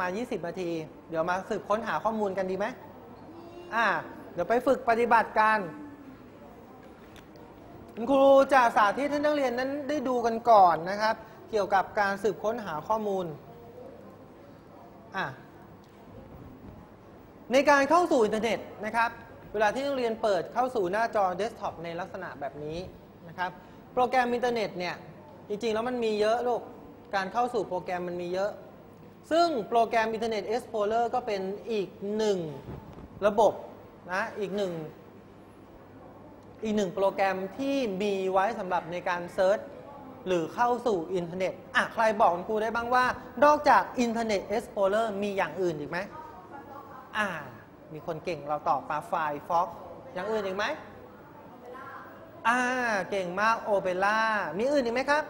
ประมาณ 20 นาที เดี๋ยวมาสืบค้นหาข้อมูลกันดีไหมอ่า เดี๋ยวไปฝึกปฏิบัติการคุณครูจะสาธิตให้นักเรียนนั้นได้ดูกันก่อนนะครับ เกี่ยวกับการสืบค้นหาข้อมูลอะในการเข้าสู่อินเทอร์เน็ตนะครับ เวลาที่นักเรียนเปิดเข้าสู่หน้าจอเดสก์ท็อปในลักษณะแบบนี้นะครับ โปรแกรมอินเทอร์เน็ตเนี่ยจริงๆแล้วมันมีเยอะลูก การเข้าสู่โปรแกรมมันมีเยอะ ซึ่งโปรแกรม Internet Explorer ก็เป็นอีกหนึ่งระบบนะอีกหนึ่งอีกหนึ่งโปรแกรมที่มีไว้สำหรับในการเซิร์ชหรือเข้าสู่อินเทอร์เน็ตอะใครบอกคุณครูได้บ้างว่า นอกจาก Internet Explorer มีอย่างอื่นอีกไหมอ่า มีคนเก่งเราตอบมาไฟฟ็อกอย่างอื่นอีกไหมอ่า เก่งมากโอเปร่ามีอื่นอีกไหมครับ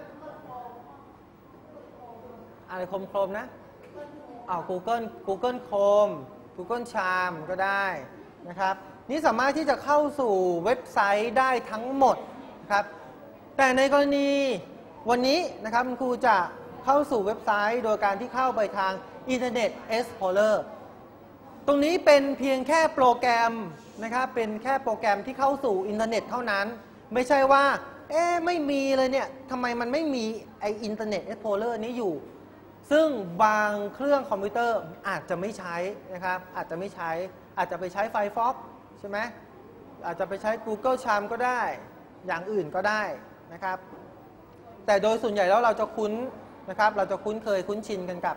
อะไรโคมนะ เอา Google Google Chrome Google Charm ก็ได้นะครับ นี่สามารถที่จะเข้าสู่เว็บไซต์ได้ทั้งหมดนะครับ แต่ในกรณีวันนี้นะครับคุณครูจะเข้าสู่เว็บไซต์ โดยการที่เข้าไปทาง Internet Explorer ตรงนี้เป็นเพียงแค่โปรแกรมนะครับ เป็นแค่โปรแกรมที่เข้าสู่อินเทอร์เน็ตเท่านั้น ไม่ใช่ว่า เอ๊ไม่มีเลยเนี่ยทำไมมันไม่มีไออินเทอร์เน็ตเอ็กโพเลอร์นี้อยู่ ซึ่งบางเครื่องคอมพิวเตอร์อาจจะไม่ใช้นะครับ อาจจะไม่ใช้ อาจจะไปใช้ Firefox ใช่ไหมอาจจะไปใช้ Google Charm ก็ได้ อย่างอื่นก็ได้นะครับ แต่โดยส่วนใหญ่แล้วเราจะคุ้นนะครับ เราจะคุ้นเคยคุ้นชินกันกับ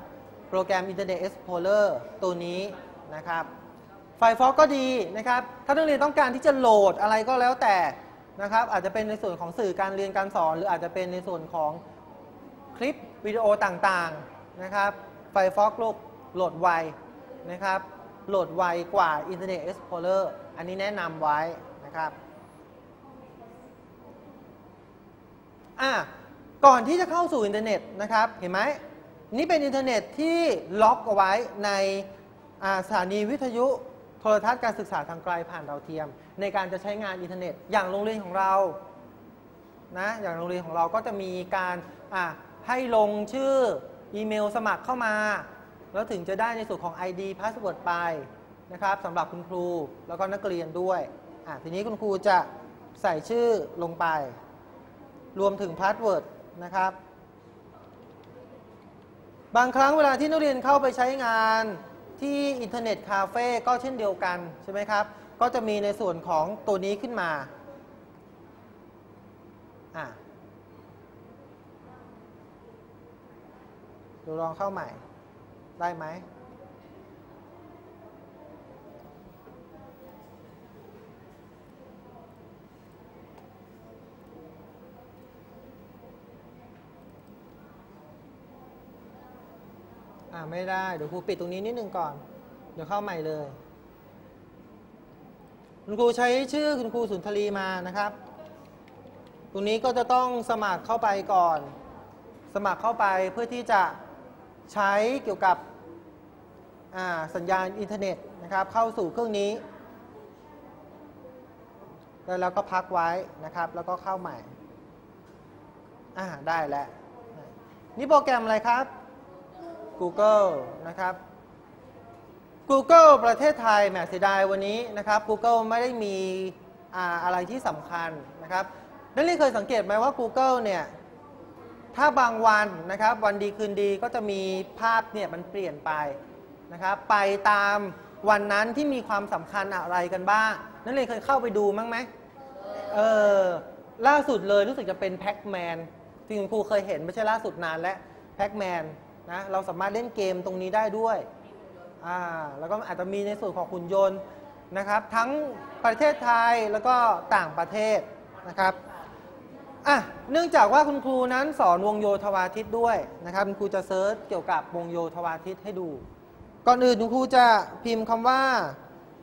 โปรแกรม Internet Explorer ตัวนี้นะครับ Firefox ก็ดีนะครับ ถ้านักเรียนต้องการที่จะโหลดอะไรก็แล้วแต่นะครับ อาจจะเป็นในส่วนของสื่อการเรียนการสอน หรืออาจจะเป็นในส่วนของคลิปวิดีโอต่างๆ นะครับ Firefox โหลดโหลดไวนะครับ โหลดไวกว่า Internet Explorer อันนี้แนะนำไว้นะครับอะก่อนที่จะเข้าสู่อินเทอร์เน็ตนะครับ เห็นไหมนี่เป็นอินเทอร์เน็ตที่ล็อกเอาไว้ในสถานีวิทยุโทรทัศน์การศึกษาทางไกลผ่านดาวเทียม ในการจะใช้งานอินเทอร์เน็ต อย่างโรงเรียนของเรานะอย่างโรงเรียนของเราก็จะมีการอะให้ลงชื่อ อีเมลสมัครเข้ามา แล้วถึงจะได้ในส่วนของ ID Password ไปนะครับสำหรับคุณครูแล้วก็นักเรียนด้วยอะทีนี้คุณครูจะใส่ชื่อลงไป รวมถึงพาสเวิร์ดนะครับ บางครั้งเวลาที่นักเรียนเข้าไปใช้งานที่อินเทอร์เน็ตคาเฟ่ก็เช่นเดียวกัน ใช่ไหมครับ ก็จะมีในส่วนของตัวนี้ขึ้นมาอะเดี๋ยวลองเข้าใหม่ ได้ไหม อ่าไม่ได้ เดี๋ยวครูปิดตรงนี้นิดนึงก่อน เดี๋ยวเข้าใหม่เลย คุณครูใช้ชื่อคุณครูสุนทรีมานะครับ ตรงนี้ก็จะต้องสมัครเข้าไปก่อน สมัครเข้าไปเพื่อที่จะ ใช้เกี่ยวกับสัญญาณอินเทอร์เน็ตนะครับเข้าสู่เครื่องนี้ แล้วเราก็พักไว้นะครับ แล้วก็เข้าใหม่อ่าได้แล้ว นี่โปรแกรมอะไรครับ Google นะครับ Google ประเทศไทยแหมเสียดายวันนี้นะครับ Google ไม่ได้มีอาอะไรที่สำคัญนะครับ นักเรียนเคยสังเกตไหมว่า Google เนี่ย ถ้าบางวันนะครับวันดีคืนดีก็จะมีภาพเนี่ยมันเปลี่ยนไปนะครับไปตามวันนั้นที่มีความสำคัญอะไรกันบ้างนักเรียนเคยเข้าไปดูมั้งไหมเออล่าสุดเลยรู้สึกจะเป็นแพ็กแมนที่คุณครูเคยเห็นไม่ใช่ล่าสุดนานแล้วแพ็กแมนนะเราสามารถเล่นเกมตรงนี้ได้ด้วยอ่าแล้วก็อาจจะมีในส่วนของหุ่นยนต์นะครับ ทั้งประเทศไทยแล้วก็ต่างประเทศนะครับ อะเนื่องจากว่าคุณครูนั้นสอนวงโยธวาทิตด้วยนะครับคุณครูจะเซิร์ชเกี่ยวกับวงโยธวาทิตให้ดู ก่อนอื่นคุณครูจะพิมพ์คำว่า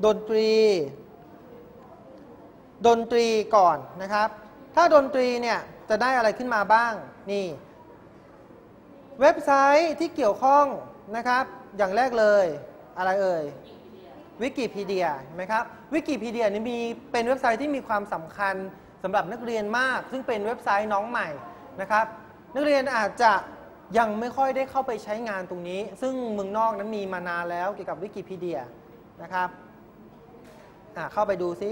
ดนตรี ดนตรีก่อนนะครับ ถ้าดนตรีเนี่ยจะได้อะไรขึ้นมาบ้างนี่ เว็บไซต์ที่เกี่ยวข้องนะครับ อย่างแรกเลยอะไรเอ่ยวิกิพีเดียเห็นไหมครับวิกิพีเดียนี่มีเป็นเว็บไซต์ที่มีความสำคัญ สำหรับนักเรียนมาก ซึ่งเป็นเว็บไซต์น้องใหม่นะครับ นักเรียนอาจจะยังไม่ค่อยได้เข้าไปใช้งานตรงนี้ ซึ่งเมืองนอกนั้นมีมานานแล้วเกี่ยวกับวิกิพีเดียนะครับเข้าไปดูซิ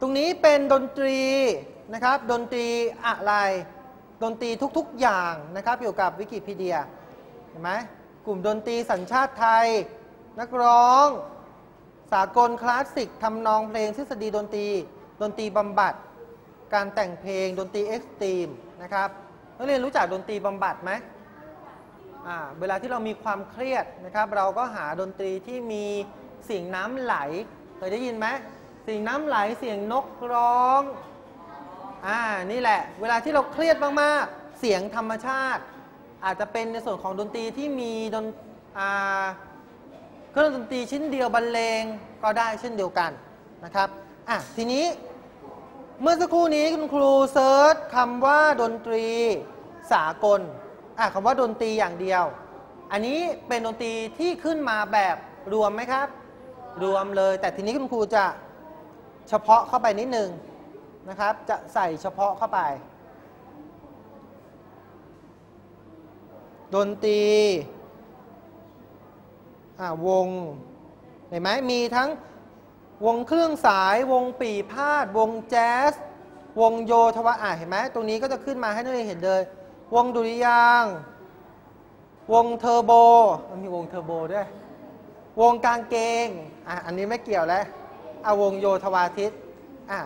ตรงนี้เป็นดนตรีนะครับ ดนตรีอะไร ดนตรีทุกๆอย่างนะครับเกี่ยวกับวิกิพีเดียเห็นไหมกลุ่มดนตรีสัญชาติไทย นักร้อง สากลคลาสสิกทำนองเพลงทฤษฎีดนตรี ดนตรีบำบัด การแต่งเพลงดนตรีเอ็กซ์ตรีมนะครับนักเรียนรู้จักดนตรีบำบัดไหมเวลาที่เรามีความเครียดนะครับ เราก็หาดนตรีที่มีเสียงน้ำไหลเคยได้ยินไหมเสียงน้ำไหลเสียงนกร้องอ่านี่แหละ เวลาที่เราเครียดมากๆเสียงธรรมชาติ อาจจะเป็นในส่วนของดนตรีที่มีดนอ่า เครื่องดนตรีชิ้นเดียวบรรเลงก็ได้เช่นเดียวกันนะครับอะทีนี้เมื่อสักครู่นี้คุณครูเซิร์ชคำว่าดนตรีสากลอะคำว่าดนตรีอย่างเดียว อันนี้เป็นดนตรีที่ขึ้นมาแบบรวมไหมครับ รวมเลย แต่ทีนี้คุณครูจะเฉพาะเข้าไปนิดนึงนะครับ จะใส่เฉพาะเข้าไป ดนตรี วงเห็นไหมมีทั้งวงเครื่องสายวงปีพาด วงแจ๊ส วงโยธวะอะเห็นไหมตรงนี้ก็จะขึ้นมาให้นักเรียนเห็นเลยวงดุริยางวงเทอร์โบมันมีวงเทอร์โบด้วย วงกลางเกงอะอันนี้ไม่เกี่ยวแล้วเอาวงโยธวาทิตอะ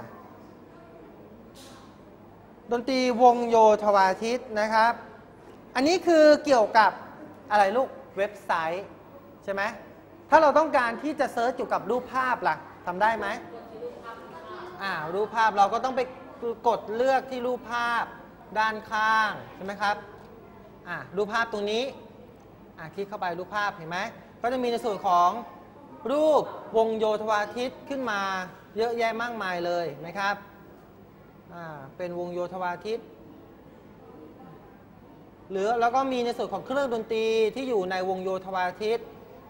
ดนตรีวงโยธวาทิตนะครับ อันนี้คือเกี่ยวกับอะไรลูกเว็บไซต์ ใช่ไหมถ้าเราต้องการที่จะเซิร์ชเกี่ยวกับรูปภาพล่ะทำได้ไหมอ่ารูปภาพเราก็ต้องไปกดเลือกที่รูปภาพด้านข้างใช่ไหมครับอ่ารูปภาพตรงนี้อ่าคลิกเข้าไปรูปภาพเห็นไหมก็จะมีในส่วนของรูปวงโยธวาทิตขึ้นมาเยอะแยะมากมายเลยนไหมครับอ่าเป็นวงโยธวาทิตหรือแล้วก็มีในส่วนของเครื่องดนตรีที่อยู่ในวงโยธวาทิต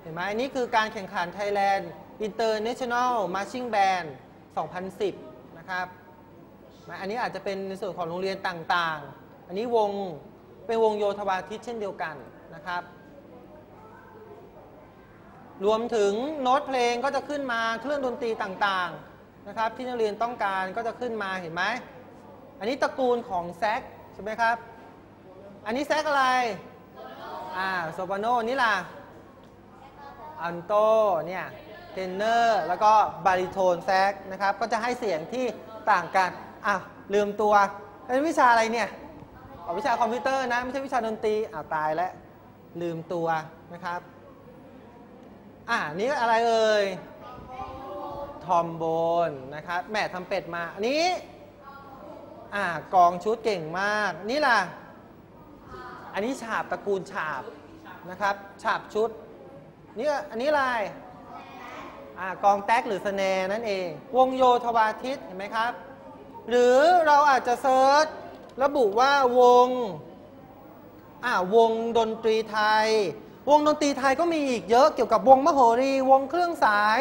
เห็นไหมนี่คือการแข่งขัน Thailand International Marching Band 2010 นะครับนะอันนี้อาจจะเป็นในส่วนของโรงเรียนต่างๆ อันนี้วงเป็นวงโยธวาทิตเช่นเดียวกันนะครับ รวมถึงโน้ตเพลงก็จะขึ้นมาเครื่องดนตรีต่างๆนะครับ ที่นักเรียนต้องการก็จะขึ้นมาเห็นไหม อันนี้ตระกูลของแซกใช่ไหมครับ อันนี้แซกอะไร อ่าโซปราโนนี่ล่ะ อันโตเนี่ยเทนเนอร์แล้วก็บาริโทนแซกนะครับ ก็จะให้เสียงที่ต่างกันอะลืมตัวเป็นวิชาอะไรเนี่ยอวิชาคอมพิวเตอร์นะ ไม่ใช่วิชาดนตรีอ้าวตายแล้ว ลืมตัวนะครับ อะนี่อะไรเอ่ยทอมโบนนะครับแม่ทำเป็ดมาอันนี้อ่ากองชุดเก่งมาก นี่ล่ะ อันนี้ฉาบตระกูลฉาบนะครับ ฉาบชุด นี่อันนี้อะไรอ่ากองแท็กหรือสแนนั่นเอง วงโยธวาทิตเห็นไหมครับ หรือเราอาจจะเซิร์ชระบุว่าวงอ่าวงดนตรีไทย วงดนตรีไทยก็มีอีกเยอะเกี่ยวกับวงมโหรี วงเครื่องสาย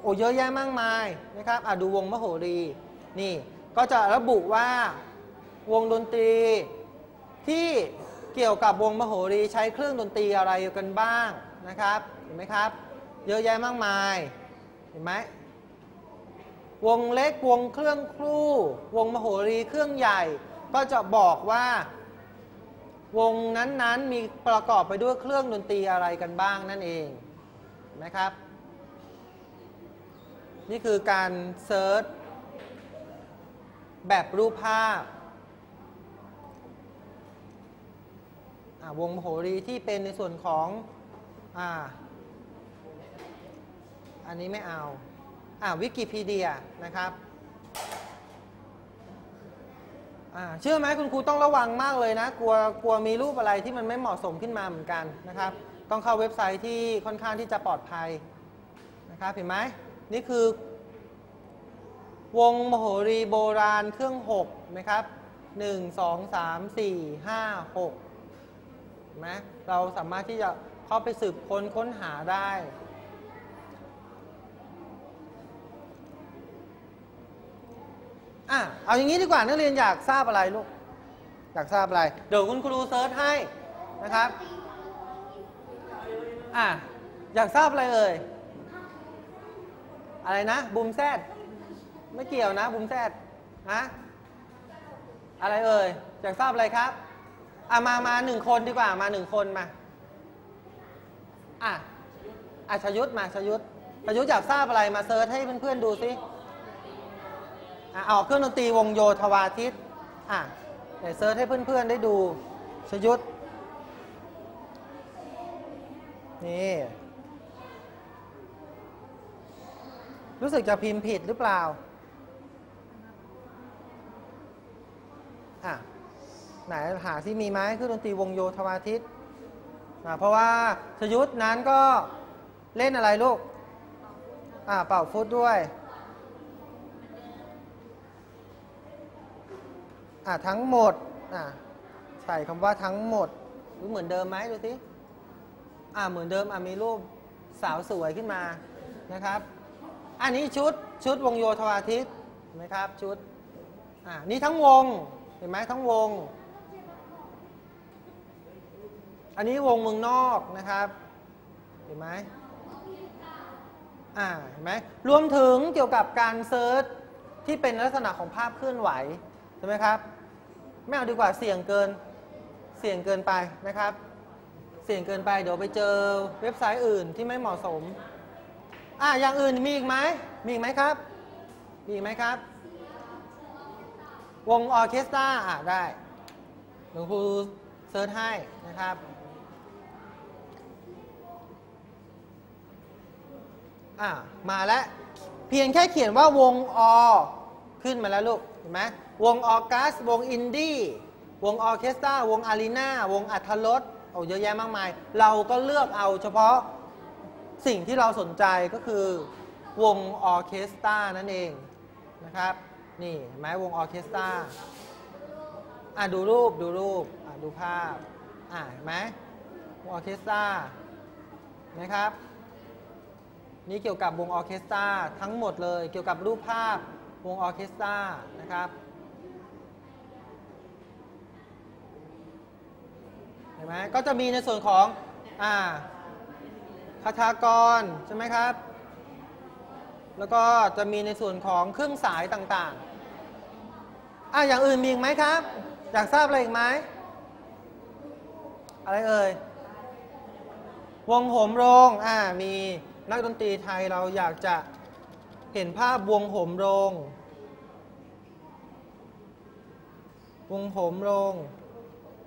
โอ้เยอะแยะมากมายนะครับอะดูวงมโหรีนี่ก็จะระบุว่าวงดนตรีที่เกี่ยวกับวงมโหรีใช้เครื่องดนตรีอะไรกันบ้าง นะครับ เห็นไหมครับ เยอะแยะมากมาย เห็นไหม วงเล็กวงเครื่องครู่ วงมโหรีเครื่องใหญ่ ก็จะบอกว่า วงนั้นๆมีประกอบไปด้วยเครื่องดนตรีอะไรกันบ้างนั่นเองเห็นไหมครับ นี่คือการเซิร์ชแบบรูปภาพวงมโหรีที่เป็นในส่วนของ อ่า อันนี้ไม่เอา อ่าวิกิพีเดียนะครับ อ่า เชื่อไหมคุณครูต้องระวังมากเลยนะ กลัว กลัวมีรูปอะไรที่มันไม่เหมาะสมขึ้นมาเหมือนกันนะครับ ต้องเข้าเว็บไซต์ที่ค่อนข้างที่จะปลอดภัยนะครับ เห็นไหม นี่คือ วงมโหรีโบราณเครื่อง6นะครับ1 2 3 4 5 6เห็นไหมเราสามารถที่จะ เข้าไปสืบค้นค้นหาได้ อะ เอาอย่างนี้ดีกว่านักเรียนอยากทราบอะไรลูก อยากทราบอะไร เดี๋ยวคุณครูเซิร์ชให้นะครับ อะ อยากทราบอะไรเอ่ย อะไรนะบูมแซดไม่เกี่ยวนะบูมแซดฮะอะไรเอ่ย อยากทราบอะไรครับ อะมามาหนึ่งคนดีกว่ามาหนึ่งคนมา อะอะชยุทธมาชยุทธชยุทธอยากทราบอะไรมาเซิร์ชให้เพื่อนๆดูสิอะเอาเครื่องดนตรีวงโยธวาทิตอะเดี๋ยวเซิร์ชให้เพื่อนๆได้ดูชยุทธนี่รู้สึกจะพิมพ์ผิดหรือเปล่าอะไหนหาที่มีไหมเครื่องดนตรีวงโยธวาทิต อะเพราะว่าชยุทธนั้นก็เล่นอะไรลูกอะเป่าฟุตด้วยอะทั้งหมดอะใส่คำว่าทั้งหมดรู้เหมือนเดิมไหมดูสิอ่าเหมือนเดิมอะมีรูปสาวสวยขึ้นมานะครับ อันนี้ชุดชุดวงโยธวาทิตเห็นไหมครับชุดอ่านี่ทั้งวงเห็นไหมทั้งวง อันนี้วงเมืองนอกนะครับเห็นไหมอ่าเห็นไหมรวมถึงเกี่ยวกับการเซิร์ชที่เป็นลักษณะของภาพเคลื่อนไหวใช่ไหมครับไม่เอาดีกว่าเสี่ยงเกินเสี่ยงเกินไปนะครับ เสี่ยงเกินไปเดี๋ยวไปเจอเว็บไซต์อื่นที่ไม่เหมาะสมอะอย่างอื่นมีอีกไหมมีอีกไหมครับมีอีกไหมครับ วงออเคสตราอะได้หลวงครูเซิร์ชให้นะครับ อะมาแล้ว เพียงแค่เขียนว่าวงอขึ้นมาแล้วลูกเห็นไหมวงออกัส วงอินดี้วงออเคสตราวงอารีนาวงอัธรสโอ้เยอะแยะมากมาย เราก็เลือกเอาเฉพาะสิ่งที่เราสนใจก็คือวงออเคสตรานั่นเองนะครับ นี่เห็นไหมวงออเคสตราอะดูรูปดูรูปอะดูภาพอะเห็นไหมวงออเคสตรานะครับ นี่เกี่ยวกับวงออเคสตราทั้งหมดเลย เกี่ยวกับรูปภาพวงออเคสตรานะครับเห็นไหมก็จะมีในส่วนของอ่าคาถากรใช่ไหมครับ แล้วก็จะมีในส่วนของเครื่องสายต่างๆอะอย่างอื่นมีอีกไหมครับ อยากทราบอะไรอีกไหมอะไรเอ่ย วงโหมโรงอ่ามี นักดนตรีไทยเราอยากจะเห็นภาพวงโหมโรง วงโหมโรง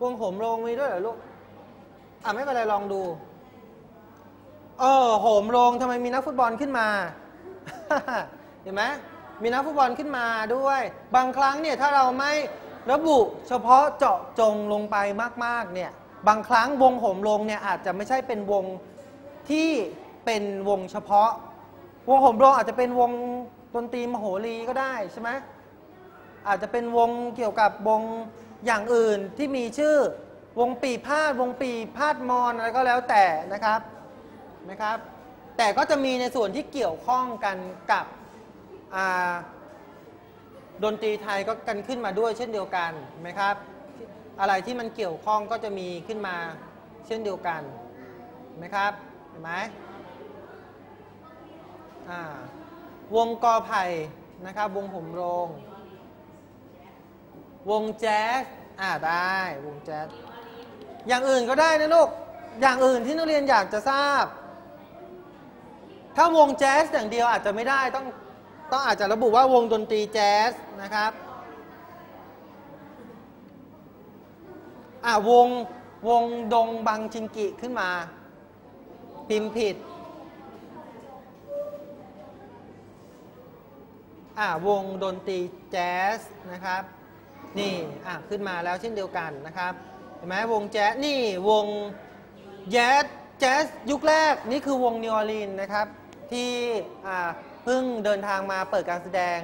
วงโหมโรงมีด้วยเหรอลูก อ่าไม่เป็นไรลองดู เออโหมโรงทำไมมีนักฟุตบอลขึ้นมา เห็นไหมมีนักฟุตบอลขึ้นมาด้วย บางครั้งเนี่ยถ้าเราไม่ระบุเฉพาะเจาะจงลงไปมาก ๆ เนี่ย บางครั้งวงโหมโรงเนี่ยอาจจะไม่ใช่เป็นวงที่ เป็นวงเฉพาะ วงโหมโรงอาจจะเป็นวงดนตรีมโหรีก็ได้ใช่ไหมอาจจะเป็นวงเกี่ยวกับวงอย่างอื่นที่มีชื่อวงปีพาดวงปีพาดมอนอะไรก็แล้วแต่นะครับนะครับ แต่ก็จะมีในส่วนที่เกี่ยวข้องกันกับดนตรีไทยก็กันขึ้นมาด้วยเช่นเดียวกันไหมครับ อะไรที่มันเกี่ยวข้องก็จะมีขึ้นมาเช่นเดียวกันไหมครับเห็นไหม วงกอไผ่นะครับวงผมโรง วงแจ๊สอ่าได้วงแจ๊สอย่างอื่นก็ได้นะลูกอย่างอื่นที่นักเรียนอยากจะทราบ ถ้าวงแจ๊สอย่างเดียวอาจจะไม่ได้ต้องต้องอาจจะระบุว่าวงดนตรีแจ๊สนะครับอ่าวงวงดงบังชิงกิขึ้นมา พิมพ์ผิด อ่าวงดนตรีแจ๊สนะครับ นี่อะขึ้นมาแล้วเช่นเดียวกันนะครับเห็นไหมวงแจ๊สนี่วงแจ๊สแจ๊สยุคแรกนี่คือวงนิวออร์ลีนนะครับ ที่อ่าเพิ่งเดินทางมาเปิดการแสดง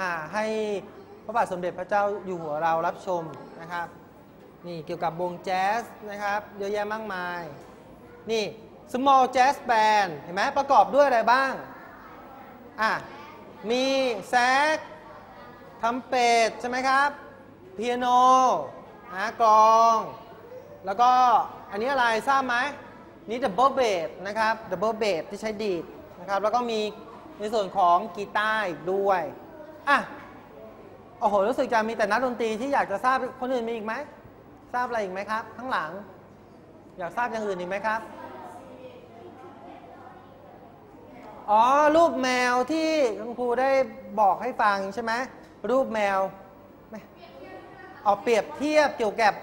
อ่าให้พระบาทสมเด็จพระเจ้าอยู่หัวเรารับชมนะครับ นี่เกี่ยวกับวงแจ๊สนะครับ เยอะแยะมากมาย นี่ small jazz band เห็นไหมประกอบด้วยอะไรบ้างอะ มีแซกทำเป็ดใช่ไหมครับเปียโนนะกลอง แล้วก็อันนี้อะไรทราบไหมนี่ดับเบิลเบสนะครับดับเบิลเบสที่ใช้ดีดนะครับ แล้วก็มีในส่วนของกีตาร์อีกด้วย อะ โอ้โห รู้สึกจะมีแต่นักดนตรีที่อยากจะทราบคนอื่นมีอีกไหม ทราบอะไรอีกไหมครับ ข้างหลัง อยากทราบอย่างอื่นอีกไหมครับ อ๋อ รูปแมวที่คุณครูได้บอกให้ฟังใช่ไหมรูปแมวเอาเปรียบเทียบเกี่ยวกับ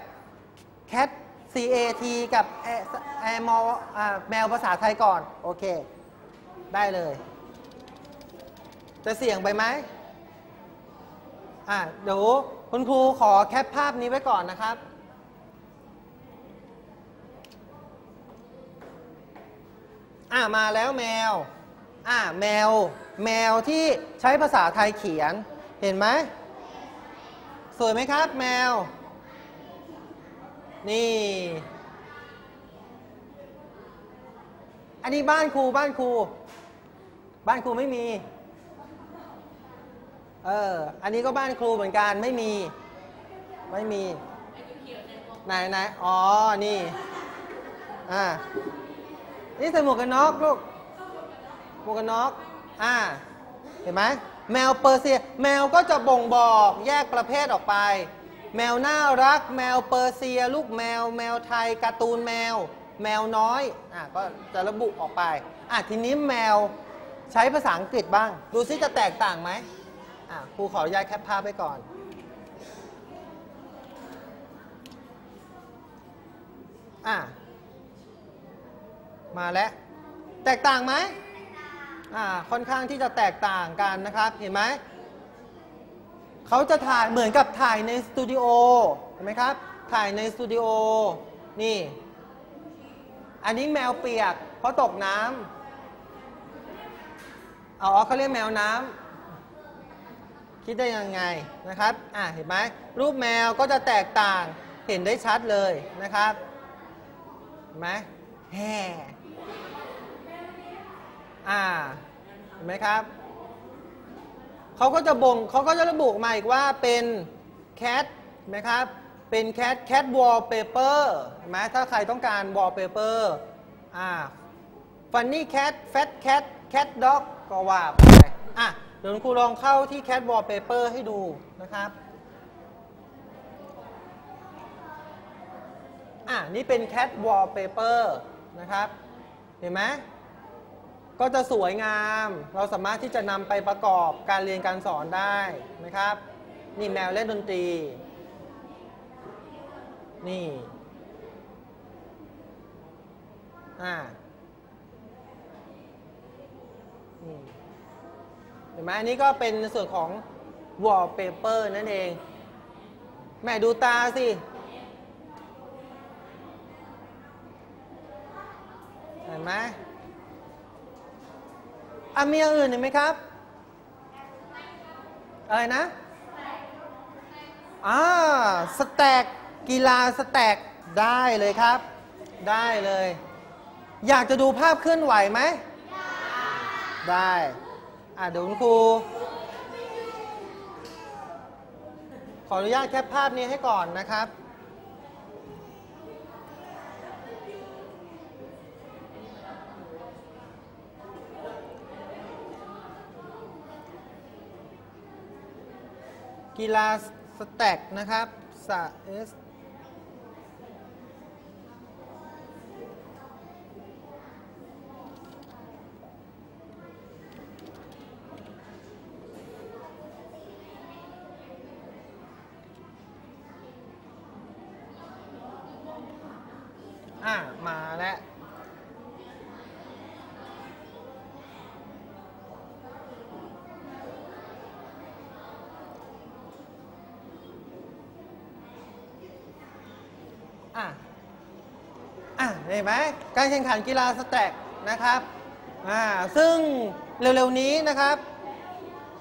cat cat กับแอมอแมวภาษาไทยก่อน โอเค ได้เลย จะเสี่ยงไปไหมอะเดี๋ยวคุณครูขอแคปภาพนี้ไว้ก่อนนะครับอะมาแล้วแมว อะแมว แมวที่ใช้ภาษาไทยเขียน เห็นไหม สวยไหมครับ แมว นี่ อันนี้บ้านครูบ้านครู บ้านครูไม่มี เออ อันนี้ก็บ้านครูเหมือนกันไม่มี ไม่มี ไหนไหนอ๋อ นี่ อ่า นี่ใส่หมวกกันน็อกลูก หมวกกันน็อกอ่าเห็นไหมแมวเปอร์เซีย แมวก็จะบ่งบอกแยกประเภทออกไป แมวน่ารัก แมวเปอร์เซีย ลูกแมว แมวไทยการ์ตูนแมว แมวน้อยอะก็จะระบุออกไปอะทีนี้แมวใช้ภาษาอังกฤษบ้าง ดูซิจะแตกต่างไหมอะครูขออนุญาตแคปภาพไปก่อนอะมาแล้ว แตกต่างไหม ค่อนข้างที่จะแตกต่างกันนะครับ เห็นไหมเขาจะถ่ายเหมือนกับถ่ายในสตูดิโอเห็นไหมครับ ถ่ายในสตูดิโอนี่ อันนี้แมวเปียก เพราะตกน้ำเอาอ๋อเขาเรียกแมวน้ำคิดได้ยังไงนะครับอ่าเห็นไหมรูปแมวก็จะแตกต่างเห็นได้ชัดเลยนะครับเห็นไหมแห่ อ่าเห็นไหมครับเขาก็จะบ่งเขาก็จะระบุมาอีกว่าเป็นแคทเห็นไหมครับ เป็นแคทแคทวอลเปเปอร์ไหมถ้าใครต้องการวอลเปเปอร์อ่าฟันนี่แคทแฟตแคทแคทด็อกก็ว่าไปอะเดี๋ยวคุณครูลองเข้าที่แคทวอลเปเปอร์ให้ดูนะครับอะนี่เป็นแคทวอลเปเปอร์นะครับ เห็นไหม ก็จะสวยงาม เราสามารถที่จะนำไปประกอบการเรียนการสอนได้นะครับ นี่แมวเล่นดนตรี นี่อ่านี่เห็นไหมอันนี้ก็เป็นในส่วนของ wallpaper นั่นเอง แม่ดูตาสิเห็นไหม อะมีอย่างอื่นอีกไหมครับอะไรนะอ่าสแต็กกีฬาสแต็กได้เลยครับ ได้เลย อยากจะดูภาพเคลื่อนไหวไหม ได้ อะเดี๋ยวคุณครู ขออนุญาตแคปภาพนี้ให้ก่อนนะครับ กีฬาสแต็กนะครับสะเอสอะ มาแล้ว อะ อะ เห็นไหม การแข่งขันกีฬาสแต็กนะครับอ่าซึ่งเร็วๆนี้นะครับ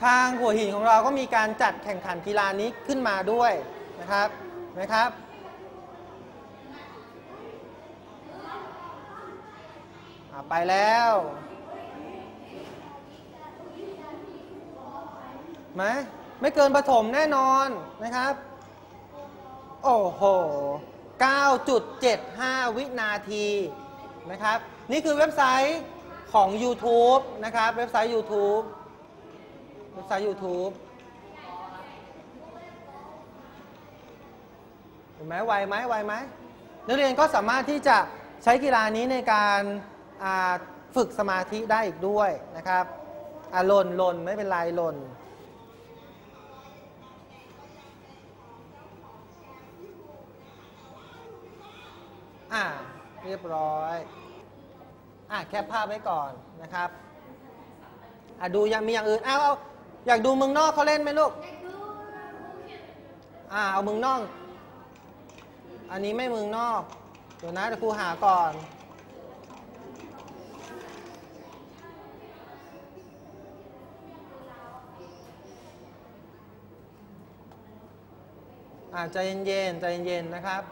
ทางหัวหินของเราก็มีการจัดแข่งขันกีฬานี้ขึ้นมาด้วยนะครับนไหมครับไปแล้วไหมไม่เกินประถมแน่นอนนะครับ โอ้โห 9.75 วินาที นะครับ นี่คือเว็บไซต์ของ YouTube นะครับ เว็บไซต์ YouTube เว็บไซต์ YouTube เห็นไหมไวไหมไวไหมนักเรียนก็สามารถที่จะใช้กีฬานี้ในการฝึกสมาธิได้อีกด้วยนะครับอ่าหล่นหล่นไม่เป็นไรหล่น เรียบร้อยอะแคปภาพไว้ก่อนนะครับอะดูยังมีอย่างอื่นเอาเอาอยากดูเมืองนอกเขาเล่นไหมลูกอ่าเอาเมืองนอก อันนี้ไม่เมืองนอกเดี๋ยวนะเดี๋ยวครูหาก่อนอ่าใจเย็นๆใจเย็นๆนะครับ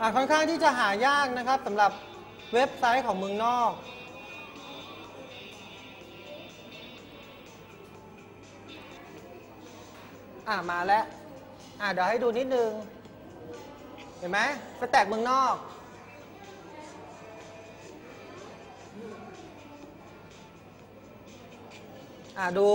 ค่อนข้างที่จะหายากนะครับสำหรับเว็บไซต์ของเมืองนอก อ่ามาแล้ว อ่าเดี๋ยวให้ดูนิดนึง เห็นไหมสแต็กเมืองนอกอ่าดู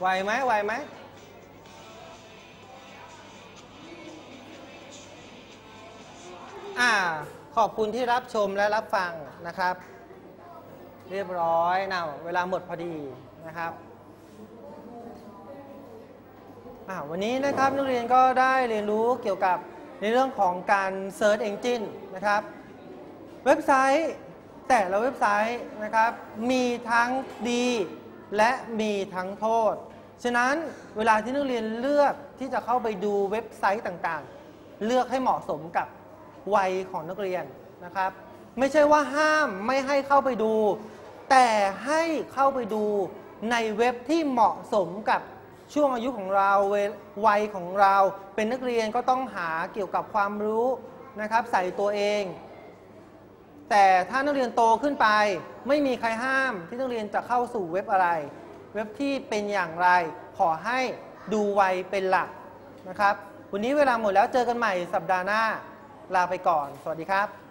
ไหวไหมไหวไหมอ่าขอบคุณที่รับชมและรับฟังนะครับ เรียบร้อยนะเวลาหมดพอดีนะครับวันนี้นะครับนักเรียนก็ได้เรียนรู้เกี่ยวกับในเรื่องของการ Search Engine นะครับ เว็บไซต์แต่ละเว็บไซต์นะครับ มีทั้งดี และมีทั้งโทษ ฉะนั้นเวลาที่นักเรียนเลือกที่จะเข้าไปดูเว็บไซต์ต่างๆ เลือกให้เหมาะสมกับวัยของนักเรียนนะครับ ไม่ใช่ว่าห้ามไม่ให้เข้าไปดู แต่ให้เข้าไปดูในเว็บที่เหมาะสมกับช่วงอายุของเราเววัยของเรา เป็นนักเรียนก็ต้องหาเกี่ยวกับความรู้นะครับ ใส่ตัวเอง แต่ถ้านักเรียนโตขึ้นไป ไม่มีใครห้ามที่นักเรียนจะเข้าสู่เว็บอะไร เว็บที่เป็นอย่างไร ขอให้ดูวัยเป็นหลักนะครับ วันนี้เวลาหมดแล้วเจอกันใหม่สัปดาห์หน้า ลาไปก่อน สวัสดีครับ